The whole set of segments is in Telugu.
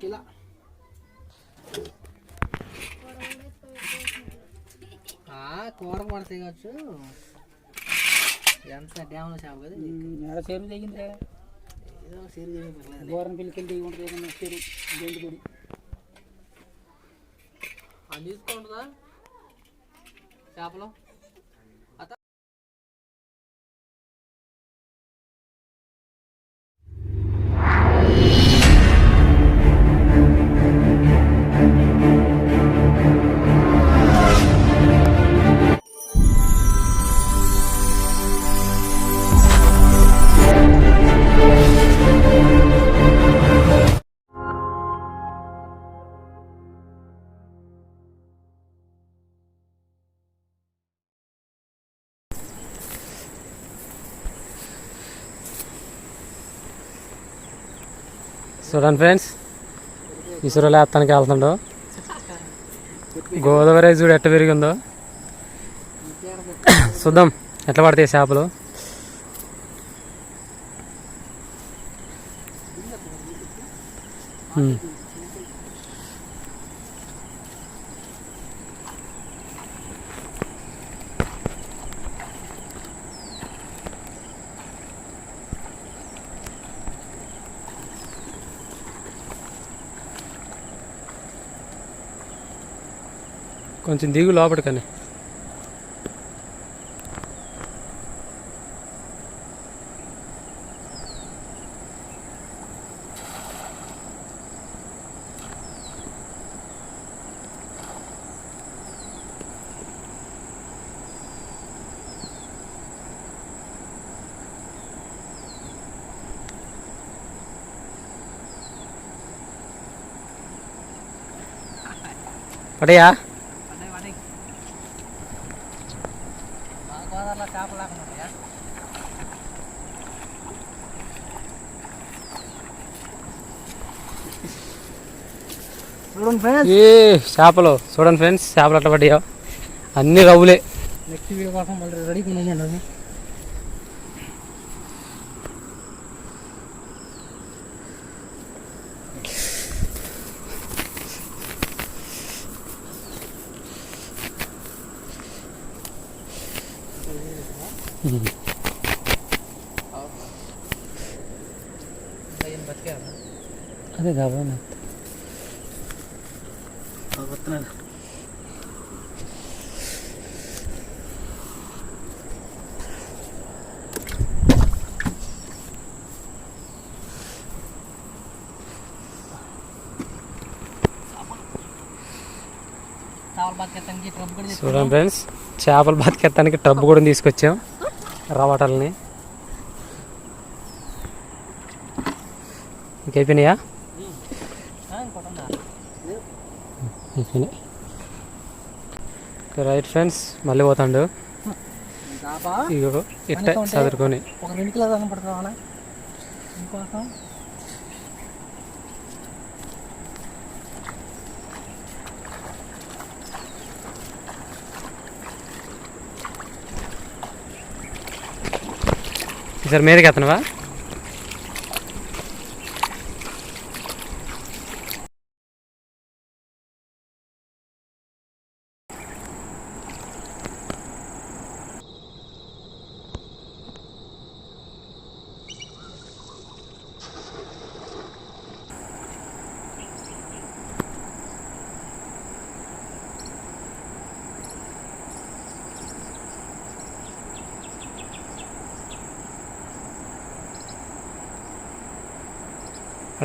కిలా ఆ, కూర పడతాయి కావచ్చు. ఎంత డ్యామ్లో చేప కదా. నెల చెరువు తెగిందిరా. ఏదో సీరు చేయలేదు గోరం పిల్లకెళ్ళి దిగి ఉంటుంది ఏదన్నా చెరువు గెంటి గుడి. అది తీసుకుంటుందా? చేపలు? చూడండి ఫ్రెండ్స్ ఇసురులో ఎత్తానికి వెళ్తుండో. గోదావరి చూడు ఎట్ట పెరిగిందో. చూద్దాం ఎట్లా పడతాయి చేపలు. Hmm. కొంచెం దిగు లోపలికని పడయా పడ్డాయి పడ్డాయి మా గోదావరిలో చేపలు లేకుండా ఉన్నాయా చూడండి ఫ్రెండ్స్ ఏ చేపలు. చూడండి ఫ్రెండ్స్ చేపలు అట్లా పడ్డాయో. అన్ని రవ్వులే. నెక్స్ట్ వీడియో కోసం మళ్ళీ రెడీగా బతికారు అదే. కాబట్టి వస్తున్నాడు చేపలు బతికేస్తానికి ట్రబ్ కూడా చూడండి ఫ్రెండ్స్ చేపలు బతికెత్తానికి టబ్బు కూడా తీసుకొచ్చాం. రవాటల్ని ఇంకైపోయినాయా రైట్ ఫ్రెండ్స్ మళ్ళీ పోతాండు. ఇగో ఇట్ట చదువుకొని ఒక రెండు కిలో కనపడుతుందా ఇంకోసం. ఈసారి మీదకి ఎత్తనవా?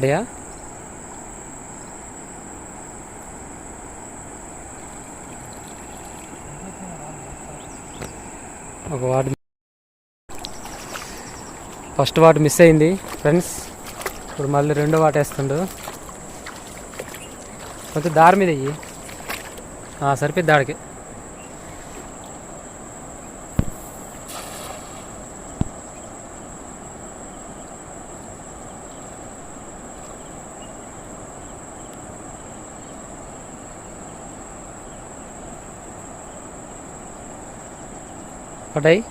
అడియా ఒక వార్డ్ ఫస్ట్ వాటి మిస్ అయింది ఫ్రెండ్స్ ఇప్పుడు మళ్ళీ రెండో వాట్ వేస్తుండు. కొంచెం దారి మీద అయ్యి సరిపోద్ది దాడికి పడ్డాయి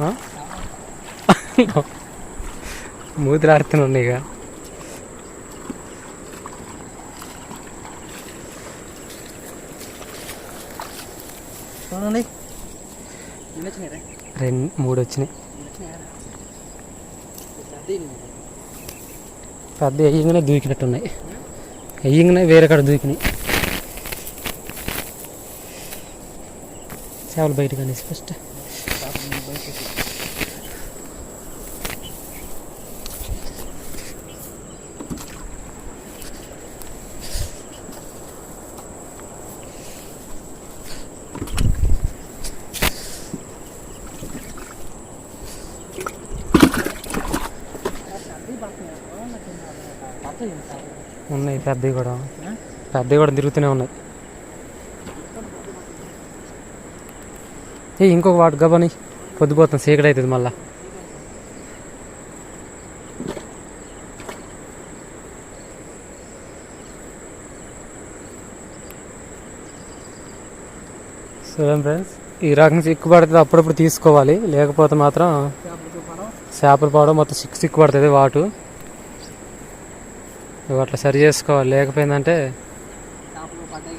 ఆ? మూతులు ఆడుతున్నాను ఇక? రెండు మూడు వచ్చినాయా రా? అది పెద్ద ఎయ్యంగానే దూకినట్టున్నాయి. ఎయ్యంగానే వేరే కాడ దూకినాయి. చేపలు బయట కానీ ఫస్ట్ పెద్దవి కూడా. పెద్దవి కూడా తిరుగుతూనే ఉన్నాయి. ఏ ఇంకొక వాడు గబని పొద్దుపోతుంది చీకటి అవుతుంది మళ్ళా. చూడండి ఫ్రెండ్స్. ఈ రకం చిక్కు పడుతుంది అప్పుడప్పుడు తీసుకోవాలి. లేకపోతే మాత్రం చేపలు పడడం మొత్తం సిక్కు సిక్కు పడుతుంది వాటు. ఇవి అట్లా సరి చేసుకోవాలి. లేకపోయిందంటే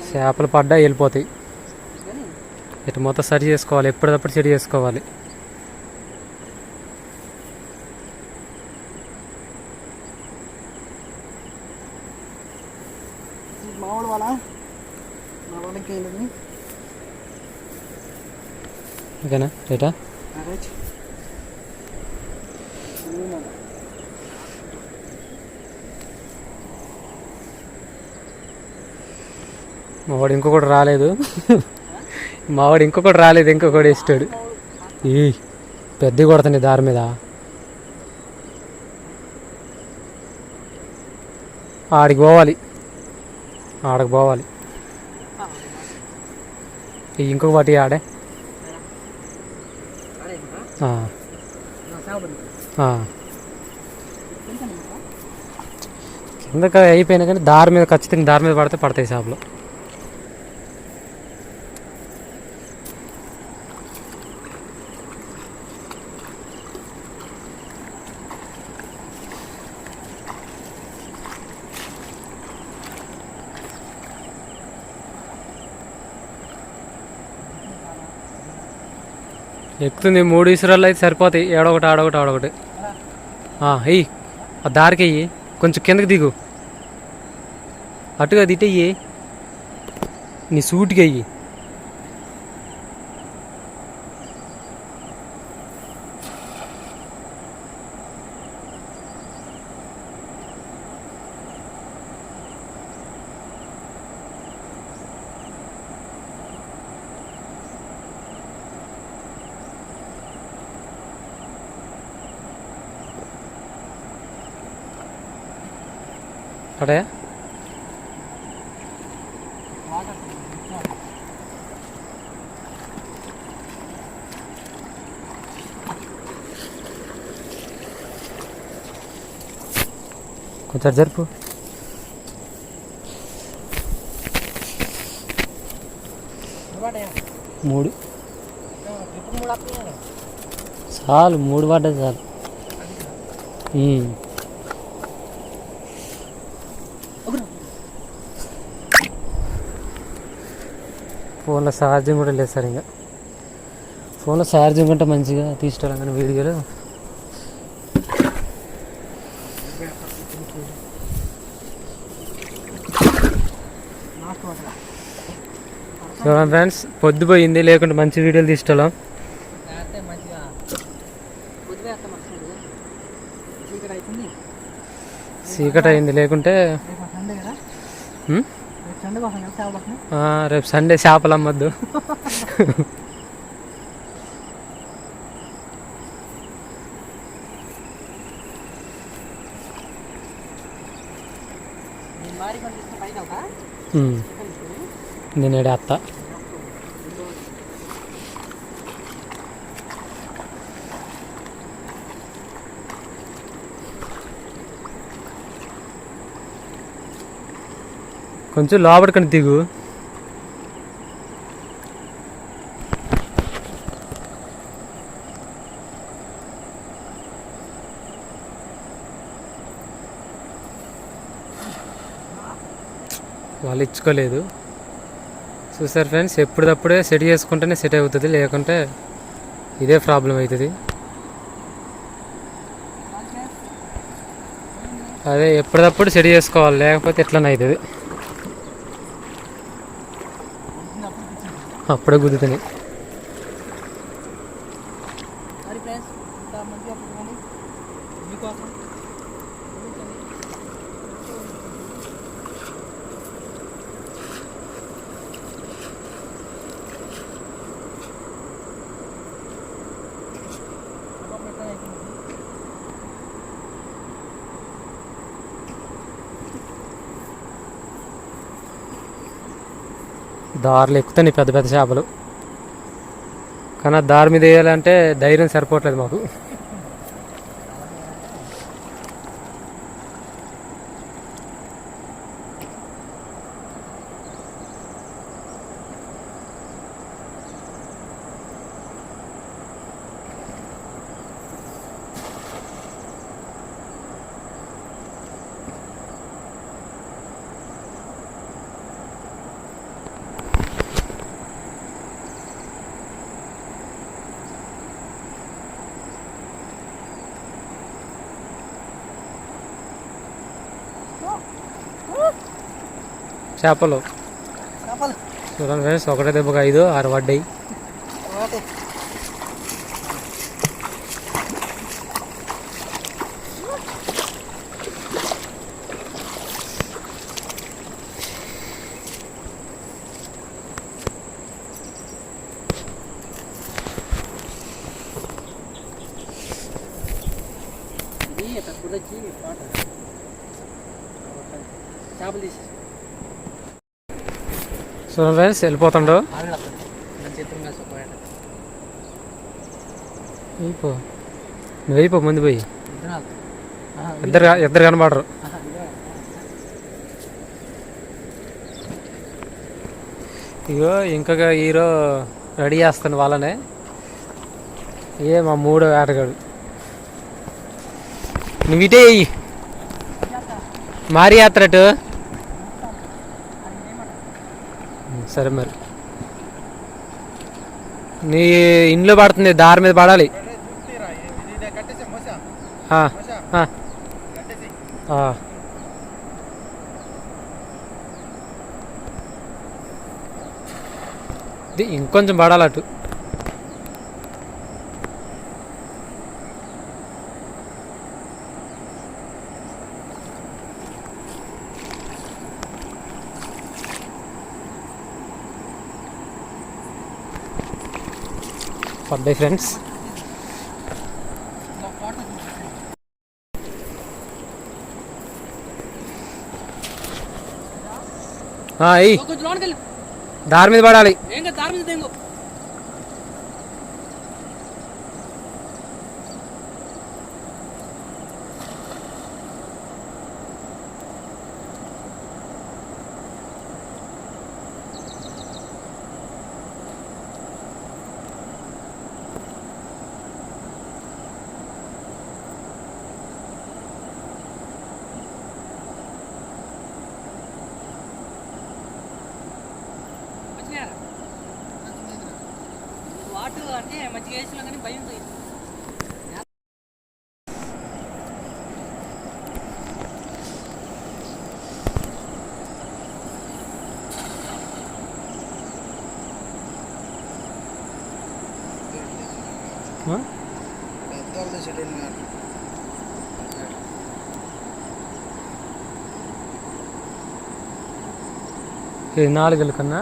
చేపలు పడ్డా వెళ్ళిపోతాయి. ఇటు మొత్తం సరి చేసుకోవాలి. ఎప్పటికప్పుడు సరి చేసుకోవాలి. ఇది మామూలు వాళ్ళ? మా వాళ్ళకి వెళ్ళింది ఓకేనా? రైట్? మావాడు ఇంకొకటి రాలేదు. మావాడు ఇంకొకటి రాలేదు ఇంకొకటి ఇస్తాడు ఈ పెద్ద కొడుతుంది దారి మీద. ఆడికి పోవాలి. ఆడకు పోవాలి. ఈ ఇంకొక వాటి ఆడే. కిందకి అయిపోయినా కానీ దారి మీద ఖచ్చితంగా దారి మీద పడితే పడతాయి షాపులో. ఎక్కుతుంది మూడు ఇసురాలు అయితే సరిపోతాయి. ఏడొకటి ఆడొకటి ఆడొకటి. ఎయ్యి ఆ దారికి అయ్యి కొంచెం కిందకి దిగు. అటుగా దిట్టయ్యి నీ సూటికి అయ్యి అక్కడే? కొంచెం జరుపు. మూడు. చాలు మూడు పడ్డది చాలు. ఫోన్లో ఛార్జింగ్ కూడా లేదు సార్ ఇంకా ఫోన్లో ఛార్జింగ్ అంటే మంచిగా తీసుకోవడం కానీ వీడియోలు. చూడండి ఫ్రెండ్స్ పొద్దుపోయింది లేకుంటే మంచి వీడియోలు తీసుకోవడం చీకటి అయింది లేకుంటే రేపు సండే చేపలు వస్తున్నాయి ఆ, రేపు సండే చేపలు అమ్మద్దు. నేను అత్త. కొంచెం లోపలికని దిగు. వాళ్ళు ఇచ్చుకోలేదు. చూసారు ఫ్రెండ్స్ ఎప్పుడప్పుడే సెట్ చేసుకుంటేనే సెట్ అవుతుంది లేకుంటే ఇదే ప్రాబ్లం అవుతుంది. అదే ఎప్పటిదప్పుడు సెట్ చేసుకోవాలి లేకపోతే ఎట్లనవుతుంది అప్పుడే గుద్దుతాయి మరి ఫ్రెండ్స్ ఇంత మంచిగా పుట్టుకొని మీకోసం. దారులు ఎక్కుతాయి పెద్ద పెద్ద చేపలు. కానీ ఆ దారి మీద వేయాలంటే ధైర్యం సరిపోవట్లేదు మాకు. చేపలు. చేపలు. చూడండి ఫ్రెండ్స్ ఒకటే దెబ్బకి ఐదు ఆరు పడ్డాయి. తక్కువ వచ్చి పాట. చేపలు చూడండి ఫ్రెండ్స్ వెళ్ళిపోతుండో. అయిపో నువ్వు అయిపో ముందు పోయి. ఇద్దరు ఇద్దరు కనబడరు. ఇగో ఇంకొక హీరో రెడీ చేస్తాను వాళ్ళనే. ఏ మా మూడో ఆటగాడు. నువ్వు ఇటే మారి యాత్ర అటు సరే మరి. నీ ఇంట్లో పడుతుంది దారి మీద పడాలి. ఆ. ఇంకొంచెం పడాలి అటు. పడ్డాయి ఫ్రెండ్స్. దారి మీద పడాలి. అంటే మంచిగా వేసినా కానీ భయం పోయింది. ఆ? పెద్దవాళ్ళు చెడు ఇది నాలుగుల కన్నా?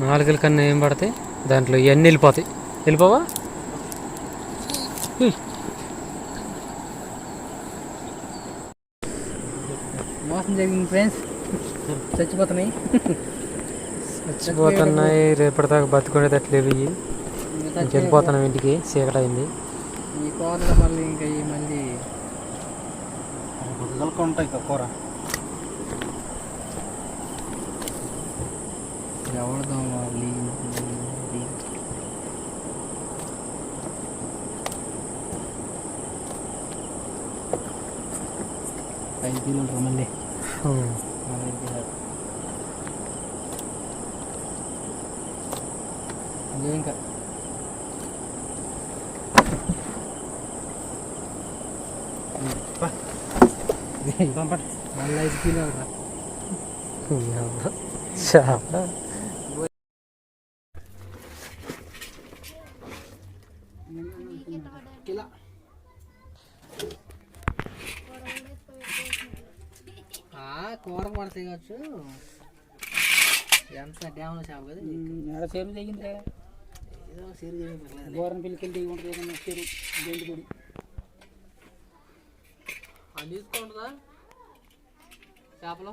నాలుగుల కన్నా ఏం పడతాయి? దాంట్లో ఇవన్నీ వెళ్ళిపోతాయి. వెళ్ళిపోవా. మోసం జరిగింది ఫ్రెండ్స్. చచ్చిపోతున్నాయి. చచ్చిపోతున్నాయి. రేపటిదాకా బతుకునేటట్లేవు ఇవి ఇంక వెళ్ళిపోతున్నాం ఇంటికి. చీకటి అయింది ఈ కూరలు మళ్ళీ ఇంకా ఈ మళ్ళీ ఉంటాయి కూర. ఐదు కిలోలు రమ్మలే ఇంకా పంపట మళ్ళీ ఐదు కిలోలు రా కూర పడతాయి కావచ్చు ఎంత డ్యామ్లో చేప కదా? చెరువు తెగిందిరా ఏదో సిరి చేయలేదు గోరన్ పిల్లికెళ్ళి దిగి ఉంటుంది ఏదైనా చెరువు గెంటి పొడి. అది తీసుకుంటుందా చేపలు?